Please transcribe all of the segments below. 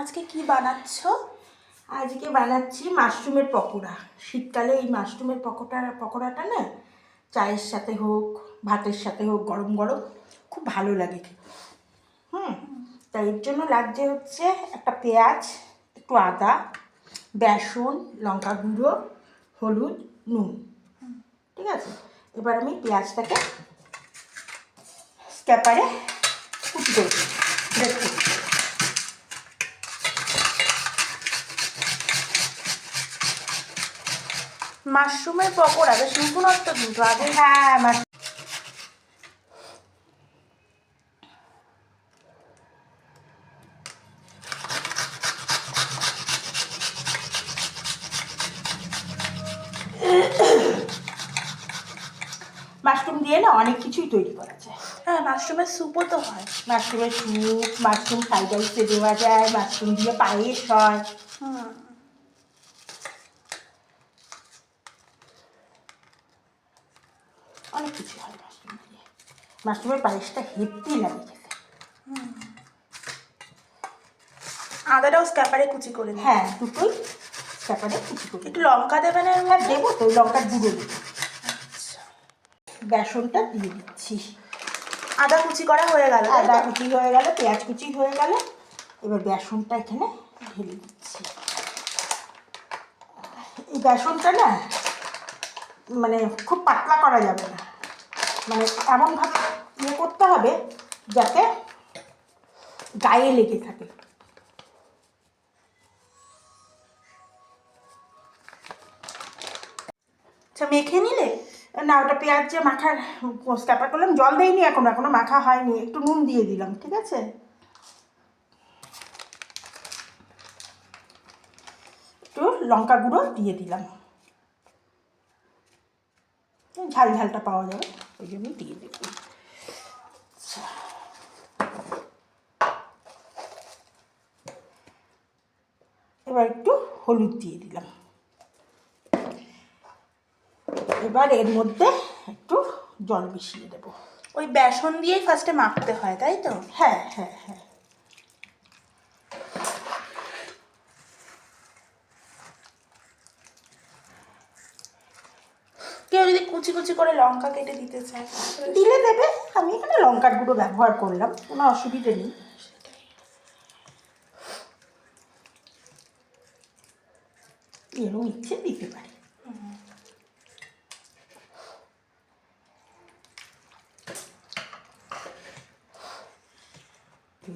আজকে কি বানাচ্ছ? আজকে বানাচ্ছি মাশরুমের পকোড়া। শীতকালে এই মাশরুমের পকোড়া, পকোড়াটা না চায়ের সাথে হোক, ভাতের সাথে হোক, গরম গরম, খুব ভালো লাগে হুম? তাই এর জন্য লাগছে হচ্ছে একটা পেঁয়াজ, একটু আদা, বেসন, লঙ্কা গুঁড়ো, হলুদ, নুন। ঠিক আছে? এবার আমি পেঁয়াজটাকে স্ক্যাপারে কুচি করে দেবো গ্রেট করে দেবো। মাশরুমের পকোড়া বেশ নতুনত্ব কিন্তু আগে হ্যাঁ মাশরুম দিয়ে না অনেক কিছুই তৈরি করা যায়। হ্যাঁ মাশরুমের স্যুপও তো হয়। মাশরুমের স্যুপ মাশরুম ফ্রাইড রাইসে দেওয়া যায় মাশরুম দিয়ে পায়েস হয়। হুম। অনেক কিছু হয় মাশরুম দিয়ে মাশরুমের পায়েসটা হেভি লাগে খেতে। আদাটাও স্ক্যাপারে কুচি করে হ্যাঁ দুটোই ব্যাপারে কুচি করে একটু লঙ্কা দেবেন এর হ্যাঁ দেবো তো ওই লঙ্কার গুঁড়ো দেবো বেসনটা দিয়ে দিচ্ছি। আদা কুচি করা হয়ে গেল আদা কুচি হয়ে গেল পেঁয়াজ কুচি হয়ে গেল। এবার বেসনটা এখানে ঢেলে দিচ্ছি। এই বেসনটা না মানে খুব পাতলা করা যাবে না। মানে এমনভাবে ইয়ে করতে হবে যাতে গায়ে লেগে থাকে। আচ্ছা মেখে নিলে? না, ওটা পেঁয়াজ যে মাখার স্ক্যাপার করলাম, জল দেয়নি এখন, এখনও মাখা হয়নি, একটু নুন দিয়ে দিলাম, ঠিক আছে? একটু লঙ্কা গুঁড়ো দিয়ে দিলাম। ঝাল ঝালটা পাওয়া যাবে। ওই জন্যই দিয়ে দেব। এবার একটু হলুদ দিয়ে দিলাম। এবার এর মধ্যে একটু জল মিশিয়ে দেবো। ওই বেসন দিয়েই ফার্স্টে মাখতে হয় তাই তো? হ্যাঁ হ্যাঁ হ্যাঁ কেউ যদি কুচি কুচি করে লঙ্কা কেটে দিতে চায় দিলে দেবে। আমি এখানে লঙ্কার গুঁড়ো ব্যবহার করলাম কোনো অসুবিধে নেই। এরকম ইচ্ছে দিতে পারি।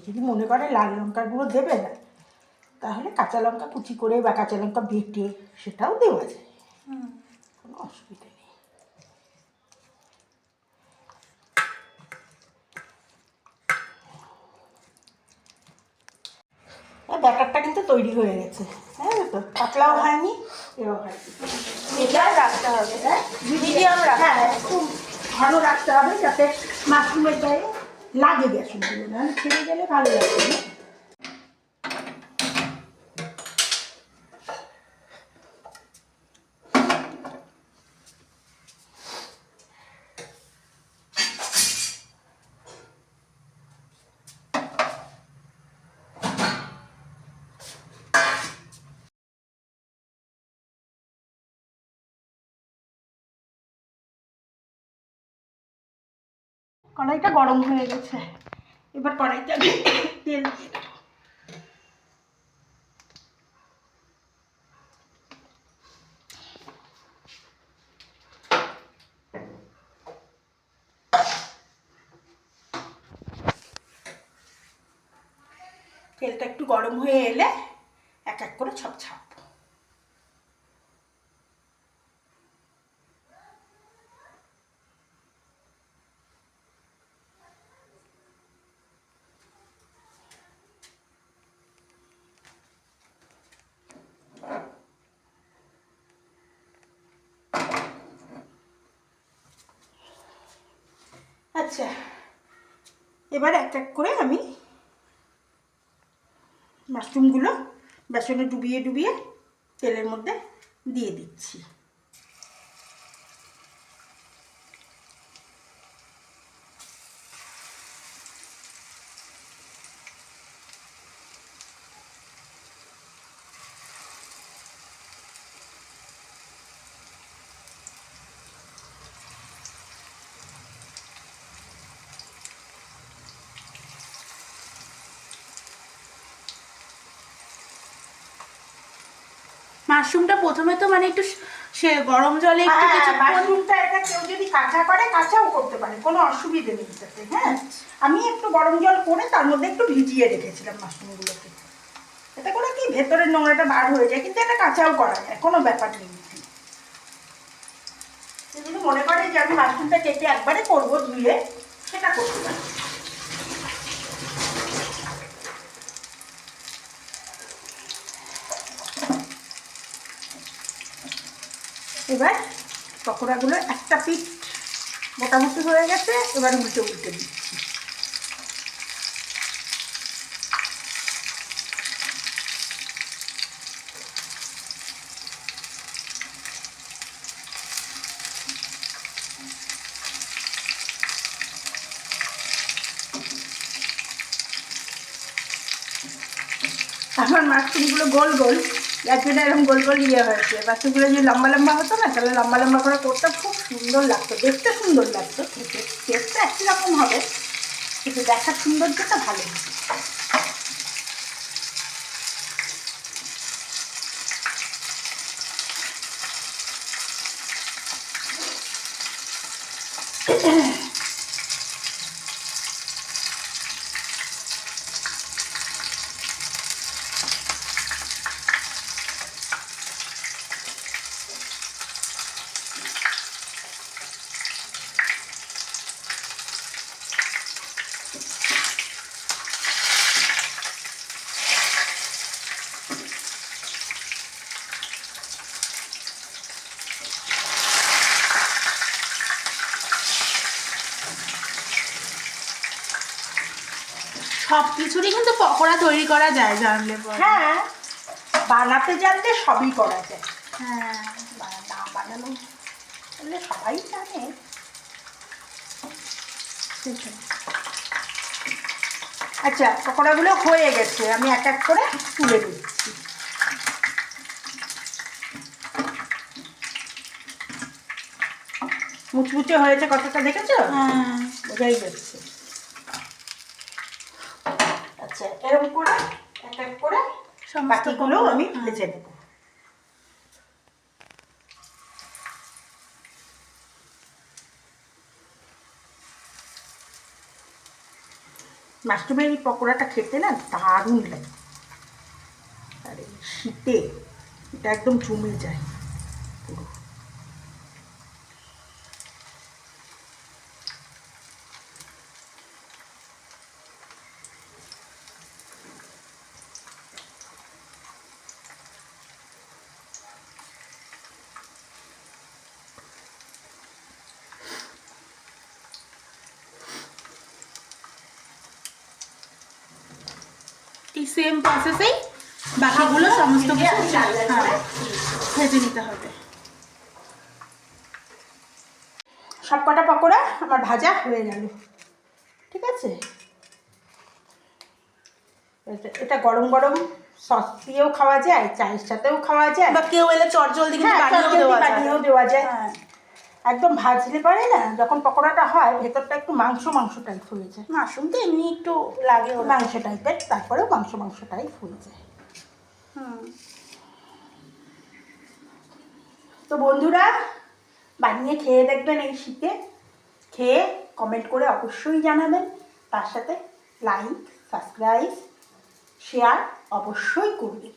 যদি মনে করে লাল লঙ্কার গুঁড়ো দেবে না তাহলে কাঁচা লঙ্কা কুচি করে বা কাঁচা লঙ্কা বেটে সেটাও দেওয়া যায়। কোনো অসুবিধা নেই আর ব্যাটারটা কিন্তু তৈরি হয়ে গেছে। হ্যাঁ তো পাতলাও হয়নি এও হয়নি। রাখতে হবে হ্যাঁ? মিডিয়াম রাখতে হ্যাঁ খুব ঘন রাখতে হবে যাতে মাশরুমের গায়ে লাগে বেসনগুলো নাহলে ছেড়ে গেলে ভালো লাগবে না। কড়াইটা গরম হয়ে গেছে। এবার কড়াইতে আমি তেল তেলটা একটু গরম হয়ে এলে এক এক করে সব ছাড়বো আচ্ছা এবার এক এক করে আমি মাশরুমগুলো বেসনে ডুবিয়ে ডুবিয়ে তেলের মধ্যে দিয়ে দিচ্ছি। মাশরুমটা প্রথমে তো মানে একটু সে গরম জলে একটু হ্যাঁ, কিছুক্ষণ মাশরুমটা এটা কেউ যদি কাঁচা করে কাঁচাও করতে পারে কোনো অসুবিধে নেই তাতে হ্যাঁ? আমি একটু গরম জল করে তার মধ্যে একটু ভিজিয়ে রেখেছিলাম মাশরুমগুলোকে। এতে করে কি ভেতরের নোংরাটা বার হয়ে যায় কিন্তু এটা কাঁচাও করা যায় কোনো ব্যাপার নেই। যদি মনে করে যে আমি মাশরুমটা কেটে একবারে করব ধুয়ে সেটা করতে পারি। এবার পকোড়াগুলো একটা পিঠ মোটামুটি হয়ে গেছে, এবার উল্টে উল্টে দিচ্ছি। আমার মাছগুলো গোল গোল। যার এরকম গোল গোল ইয়ে হয়েছে। বাচ্চাগুলো যদি লম্বা লম্বা হতো না, তাহলে লম্বা লম্বা করে করতে খুব সুন্দর লাগতো, দেখতে সুন্দর লাগতো, খেতে টেস্টটা একই রকম হবে, কিন্তু দেখার সৌন্দর্যটা ভালো। হতো সব কিছুরই কিন্তু পকোড়া তৈরি করা যায় জানলে হ্যাঁ বানাতে জানলে সবই করা যায়। হ্যাঁ। না বানানো বললে সবাই জানে। আচ্ছা পকোড়াগুলো হয়ে গেছে আমি এক এক করে তুলে দিচ্ছি মুচমুচে হয়েছে কতটা দেখেছ? হ্যাঁ। বোঝাই যাচ্ছে আচ্ছা এরকম করে এক এক করে বাকিগুলো আমি হ্যাঁ। ভেজে নেব। মাশরুমের এই পকোড়াটা খেতে না দারুণ লাগে। আর এই শীতে এটা একদম জমে যায় পুরো। সেম প্রসেসেই বাকিগুলো সমস্ত কিছু করে হ্যাঁ ভেজে নিতে হবে। সব কটা পকোড়া আমার ভাজা হয়ে গেল। ঠিক আছে? এটা- গরম গরম সস দিয়েও খাওয়া যায় চায়ের সাথেও খাওয়া যায়। বা কেউ এলে চট জলদি কিন্তু হ্যাঁ, বানিয়েও দেওয়া যায় বানিয়েও দেওয়া যায় হ্যাঁ একদম ভাজলে পারে না যখন পকোড়াটা হয় ভেতরটা একটু মাংস মাংস টাইপ হয়ে যায়। মাশরুম তো এমনি একটু লাগে মাংস টাইপের তারপরেও মাংস মাংস টাইপ হয়ে যায়। হুম। তো বন্ধুরা বানিয়ে খেয়ে দেখবেন এই শীতে। খেয়ে কমেন্ট করে অবশ্যই জানাবেন। তার সাথে লাইক সাবস্ক্রাইব শেয়ার অবশ্যই করবেন।